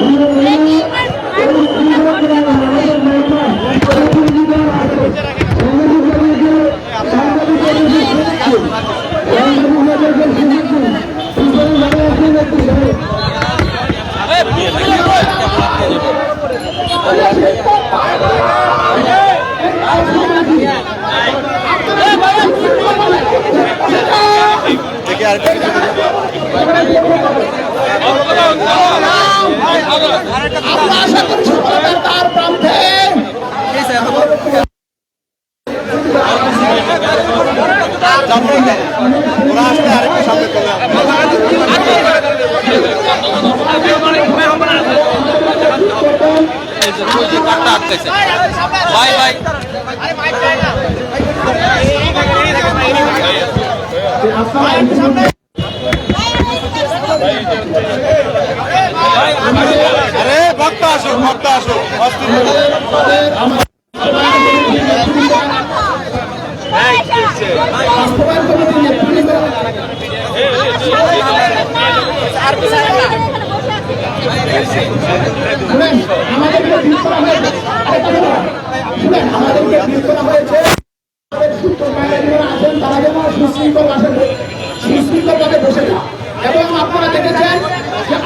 আমরা ভাই ভাই। আরে ভক্ত আসো ভক্ত আসো আমাদেরকে ভিড় করা হয়েছে। শুনেন আমাদেরকে ভিড়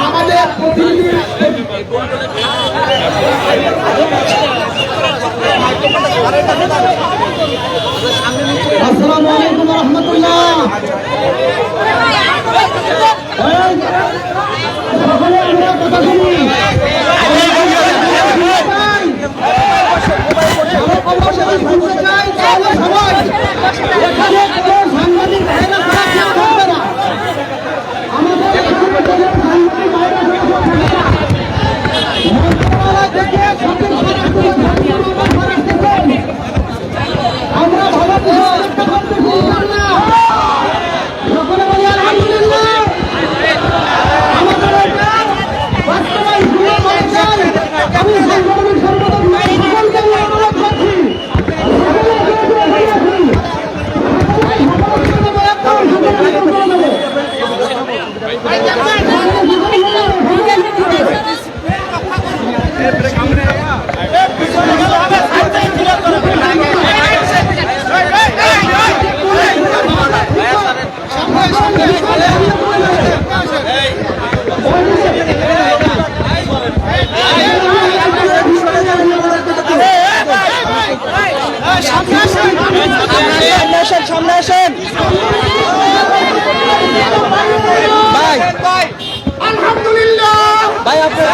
আমাদের প্রতিনিধি আলাইকুম রহমতুল্লাহ সকলে আমরা কথা শুনি শুনতে চাই তাহলে সবাই এখানে কোনো সাংবাদিক ভাইরা খারাপ না থাকবে না আমাদের এখানে কোনো সাংবাদিক ভাইরা খারাপ থাকবে না মন্ত্রণালয় থেকে সঠিক সঠিক খবর আসতেছেন। আমরা ভালো কিছু অপেক্ষা করতেছি ইনশাআল্লাহ। সকলে বলি আলহামদুলিল্লাহ আমাদের এটা বাস্তবায়ন শুরু হয়েছে। আমি সাংবাদিক সম্পাদক সকলকে আমি অনুরোধ করছি সকলে এগিয়ে আসুন, এগিয়ে আসুন। সকলে একদম সকলে একদম করে নেব। সামনে আসেন সামনে আসেন ভাই আলহামদুলিল্লাহ ভাই আপনার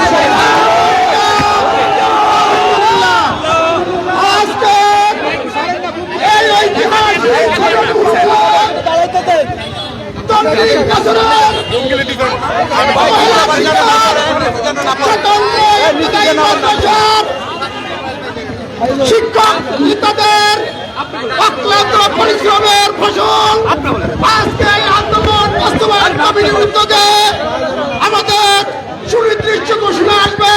আজকে এই ঐতিহাসিক তরুণীর কাছড়ের শিক্ষক নেতাদের অক্লান্ত পরিশ্রমের ফসল আজকে এই আন্দোলন বাস্তবায়ন কমিটির উদ্যোগে আমাদের সুনির্দিষ্ট ঘোষণা আসবে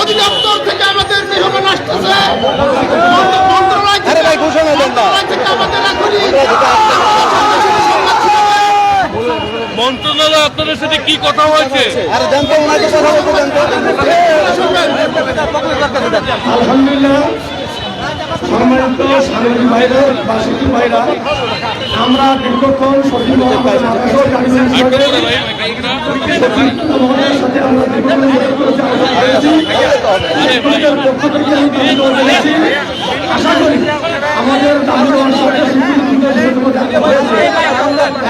অধিদপ্তর থেকে আমাদের মেহমান আসতেছে মন্ত্রণালয় থেকে আমাদের এখনই মন্ত্রণালয় আপনাদের সাথে কি কথা হয়েছে? আলহামদুলিল্লাহ সম্মানিত সাংবাদিক ভাইরা ভাইরা আমরা দীর্ঘক্ষণ সচিব সাথে আমরা আলোচনা করেছি। সরকারের পক্ষ থেকে আমি ধন্যবাদ জানাচ্ছি। আশা করি আমাদের দাবি দেওয়ার সাথে সুপ্রিম কোর্টের সুযোগ জানতে পেরেছে।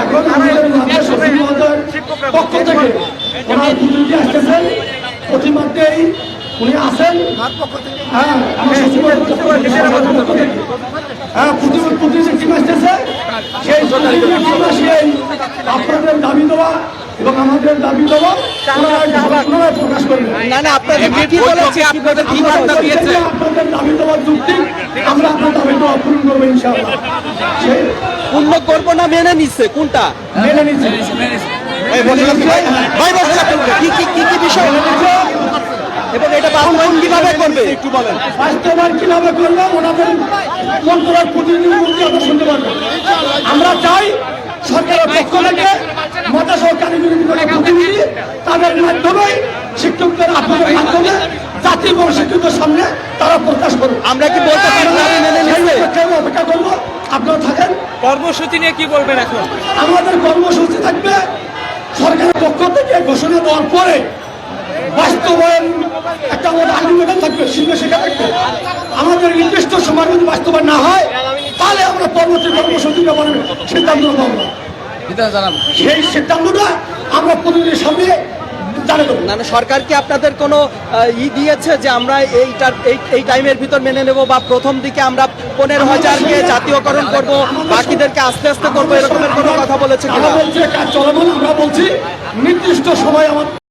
এখন আমাদের মাদ্রাসা সচিব মহোদয়ের পক্ষ থেকে ওনার প্রতিনিধি আসতেছেন প্রতিমাত্রেই উনি আসেন হ্যাঁ। হ্যাঁ প্রতিমা- টিম আসতেছে সেই টিম আসিয়েই আপনাদের দাবি দেওয়া এবং আমাদের দাবি দেওয়া ওনারা ওনারা প্রকাশ করবেন না না আপনাদের দাবি দেওয়ার যুক্তি আমরা আপনার দাবি দেওয়া পূরণ করব ইনশাআল্লাহ। পূর্ণ করব না মেনে নিচ্ছে কোনটা? মেনে নিচ্ছে। ভাই কি কি কি কি বিষয়? এবং এটা বাস্তবায়ন কীভাবে করবে? একটু বলেন। বাস্তবায়ন কীভাবে করলাম ওনাদের মন্ত্রণালয়ের প্রতিনিধি আমরা শুনতে পারব। আমরা চাই সরকারের পক্ষ থেকে মাদ্রাসা ও কারিগরি বিভাগের প্রতিনিধি তাদের মাধ্যমে শিক্ষকদের আপনাদের মাধ্যমে জাতি এবং শিক্ষকদের সামনে তারা প্রকাশ করুন আমরা কি বলতে পারি অপেক্ষা করব। আপনারা থাকেন। কর্মসূচি নিয়ে কি বলবেন এখন? আমাদের কর্মসূচি থাকবে সরকারের পক্ষ থেকে ঘোষণা দেওয়ার পরে বাস্তবায়ন একটা আমাদের আলটিমেটাম থাকবে শিল্পে শেখা থাকবে। আমাদের নির্দিষ্ট সময় যদি বাস্তবায়ন না হয় তাহলে আমরা পরবর্তী কর্মসূচি ব্যাপারে সিদ্ধান্ত সেই সিদ্ধান্তটা আমরা প্রতিনিধির সামনে জানিয়ে মানে সরকার কি আপনাদের কোনো ই দিয়েছে যে আমরা এইটার এই এই টাইমের ভিতর মেনে নেব বা প্রথম দিকে আমরা পনেরো হাজারকে জাতীয়করণ করব বাকিদেরকে আস্তে আস্তে করব এরকমের কোনো কথা বলেছে কিনা? চলমান আমরা বলছি নির্দিষ্ট সময় আমার